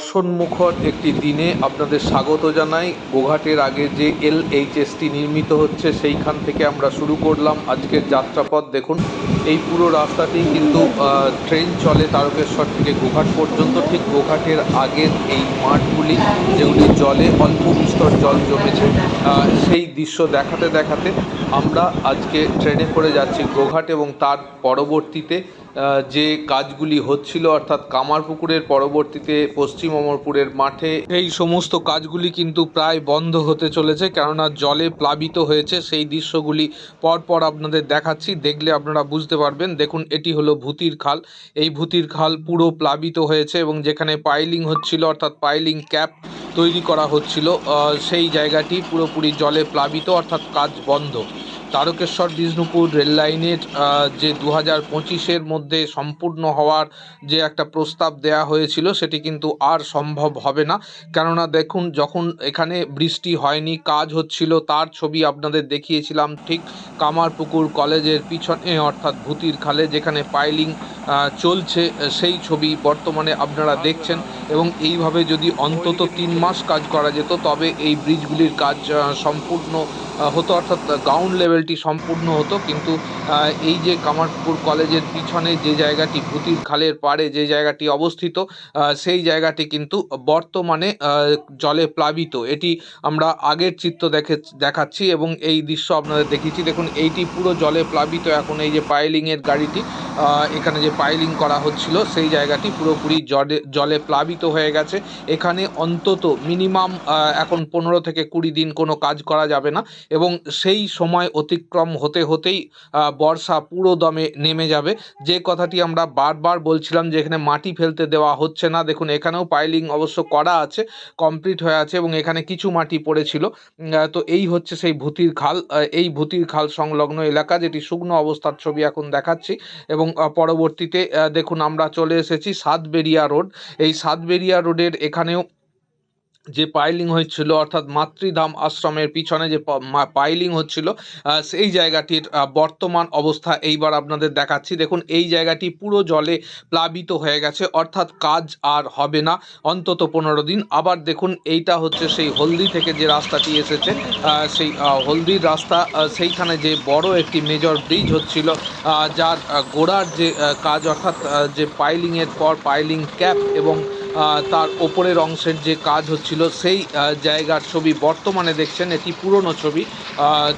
বর্ষণমুখর একটি দিনে আপনাদের স্বাগত জানাই। গোঘাটের আগে যে এল এইচএসটি নির্মিত হচ্ছে, সেইখান থেকে আমরা শুরু করলাম আজকের যাত্রাপথ। দেখুন, এই পুরো রাস্তাটি কিন্তু ট্রেন চলে তারকেশ্বর থেকে গোঘাট পর্যন্ত। ঠিক গোঘাটের আগের এই মাঠগুলি যেগুলি জলে, অল্প বিস্তর জল জমেছে। সেই দৃশ্য দেখাতে দেখাতে আমরা আজকে ট্রেনে করে যাচ্ছি গোঘাট এবং তার পরবর্তীতে যে কাজগুলি হচ্ছিল, অর্থাৎ কামারপুকুরের পরবর্তীতে, পশ্চিম অমরপুরের মাঠে এই সমস্ত কাজগুলি কিন্তু প্রায় বন্ধ হতে চলেছে। কেননা জলে প্লাবিত হয়েছে, সেই দৃশ্যগুলি পরপর আপনাদের দেখাচ্ছি। দেখলে আপনারা বুঝতে পারবেন। দেখুন, এটি হলো ভূতির খাল। এই ভূতির খাল পুরো প্লাবিত হয়েছে এবং যেখানে পাইলিং হচ্ছিল, অর্থাৎ পাইলিং ক্যাপ তৈরি করা হচ্ছিল সেই জায়গাটি পুরোপুরি জলে প্লাবিত অর্থাৎ কাজ বন্ধ। তারকেশ্বর, বিষ্ণুপুর রেল লাইনের যে দু হাজার পঁচিশের মধ্যে সম্পূর্ণ হওয়ার যে একটা প্রস্তাব দেয়া হয়েছিল, সেটি কিন্তু আর সম্ভব হবে না। কেননা দেখুন, যখন এখানে বৃষ্টি হয়নি, কাজ হচ্ছিল, তার ছবি আপনাদের দেখিয়েছিলাম ঠিক কামারপুকুর কলেজের পিছনে, অর্থাৎ ভূতির খালে, যেখানে পাইলিং চলছে, সেই ছবি বর্তমানে আপনারা দেখছেন। এবং এইভাবে যদি অন্তত তিন মাস কাজ করা যেত, তবে এই ব্রিজগুলির কাজ সম্পূর্ণ হতো। অর্থাৎ গ্রাউন্ড লেভেলটি সম্পূর্ণ হতো, কিন্তু এই যে কামারপুকুর কলেজের পিছনে যে জায়গাটি ভূতির খালের পাড়ে যে জায়গাটি অবস্থিত সেই জায়গাটি কিন্তু বর্তমানে জলে প্লাবিত। এটি আমরা আগের চিত্র দেখে, দেখাচ্ছি এবং এই দৃশ্য আপনাদের দেখিয়েছি। দেখুন, এইটি পুরো জলে প্লাবিত। এখন এই যে পাইলিংয়ের গাড়িটি এখানে যে পাইলিং করা হচ্ছিল, সেই জায়গাটি পুরোপুরি জলে জলে প্লাবিত হয়ে গেছে। এখানে অন্তত মিনিমাম এখন পনেরো থেকে কুড়ি দিন কোনো কাজ করা যাবে না এবং সেই সময় অতিক্রম হতে হতেই বর্ষা পুরো দমে নেমে যাবে। যে কথাটি আমরা বারবার বলছিলাম যে এখানে মাটি ফেলতে দেওয়া হচ্ছে না, দেখুন এখানেও পাইলিং অবশ্য করা আছে কমপ্লিট হয়ে আছে এবং এখানে কিছু মাটি পড়েছিল। তো এই হচ্ছে সেই ভূতির খাল এই ভূতির খাল সংলগ্ন এলাকা যেটি শুকনো অবস্থার ছবি এখন দেখাচ্ছি এবং পরবর্তীতে দেখুন আমরা চলে এসেছি সাতবেরিয়া রোড। এই সাতবেরিয়া রোডের এখানেও যে পাইলিং হচ্ছিল, অর্থাৎ মাতৃধাম আশ্রমের পিছনে যে পাইলিং হচ্ছিল সেই জায়গাটির বর্তমান অবস্থা এইবার আপনাদের দেখাচ্ছি। দেখুন, এই জায়গাটি পুরো জলে প্লাবিত হয়ে গেছে, অর্থাৎ কাজ আর হবে না। অন্তত পনেরো দিন। আবার দেখুন, এইটা হচ্ছে সেই হলদি থেকে যে রাস্তাটি এসেছে সেই হলদির রাস্তা সেইখানে যে বড় একটি মেজর ব্রিজ হচ্ছিল যার গোড়ার যে কাজ, অর্থাৎ যে পাইলিংয়ের পর পাইলিং ক্যাপ এবং তার ওপরের অংশের যে কাজ হচ্ছিল, সেই জায়গার ছবি বর্তমানে দেখছেন, এটি পুরনো ছবি।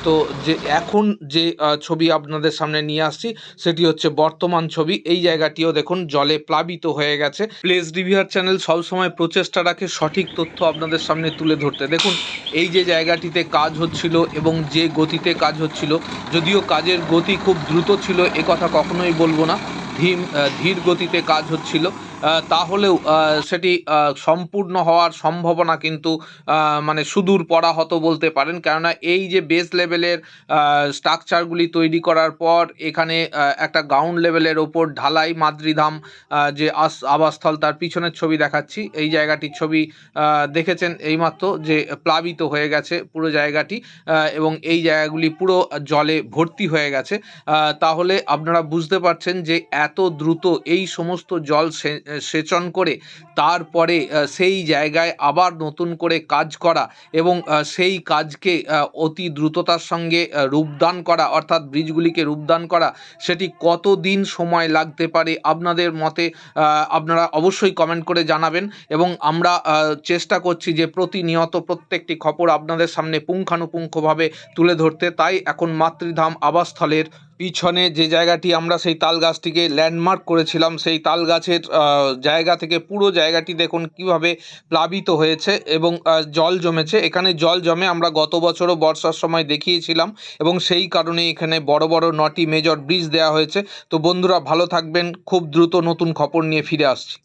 তো যে এখন যে ছবি আপনাদের সামনে নিয়ে আসছি, সেটি হচ্ছে বর্তমান ছবি। এই জায়গাটিও দেখুন, জলে প্লাবিত হয়ে গেছে। প্লেস রিভিউয়ার চ্যানেল সবসময় প্রচেষ্টা রাখে সঠিক তথ্য আপনাদের সামনে তুলে ধরতে। দেখুন, এই যে জায়গাটিতে কাজ হচ্ছিল এবং যে গতিতে কাজ হচ্ছিল, যদিও কাজের গতি খুব দ্রুত ছিল, এ কথা কখনোই বলব না। ধীম ধীর গতিতে কাজ হচ্ছিল। তাহলেও সেটি সম্পূর্ণ হওয়ার সম্ভাবনা কিন্তু মানে সুদূর পরাহত বলতে পারেন। কেননা এই যে বেস লেভেলের স্ট্রাকচারগুলি তৈরি করার পর, এখানে একটা গ্রাউন্ড লেভেলের ওপর ঢালাই মাদ্রিধাম যে আস, আবাসস্থল, তার পিছনের ছবি দেখাচ্ছি। এই জায়গাটির ছবি দেখেছেন এইমাত্র যে প্লাবিত হয়ে গেছে পুরো জায়গাটি এবং এই জায়গাগুলি পুরো জলে ভর্তি হয়ে গেছে। তাহলে আপনারা বুঝতে পারছেন যে এত দ্রুত এই সমস্ত জল সেচন করে তারপরে সেই জায়গায় আবার নতুন করে কাজ করা এবং সেই কাজকে অতি দ্রুততার সঙ্গে রূপদান করা, অর্থাৎ ব্রিজগুলিকে রূপদান করা, সেটি কতদিন সময় লাগতে পারে আপনাদের মতে আপনারা অবশ্যই কমেন্ট করে জানাবেন এবং আমরা চেষ্টা করছি যে প্রতিনিয়ত প্রত্যেকটি খবর আপনাদের সামনে পুঙ্খানুপুঙ্খভাবে তুলে ধরতে। তাই এখন মাতৃধাম আবাসস্থলের পিছনে যে জায়গাটি আমরা সেই তাল গাছটিকে ল্যান্ডমার্ক করেছিলাম, সেই তাল গাছের জায়গা থেকে পুরো জায়গাটি দেখুন কীভাবে প্লাবিত হয়েছে এবং জল জমেছে। এখানে জল জমে আমরা গত বছরও বর্ষার সময় দেখিয়েছিলাম এবং সেই কারণে এখানে বড় বড় নটি মেজর ব্রিজ দেওয়া হয়েছে। তো বন্ধুরা ভালো থাকবেন, খুব দ্রুত নতুন খবর নিয়ে ফিরে আসছি।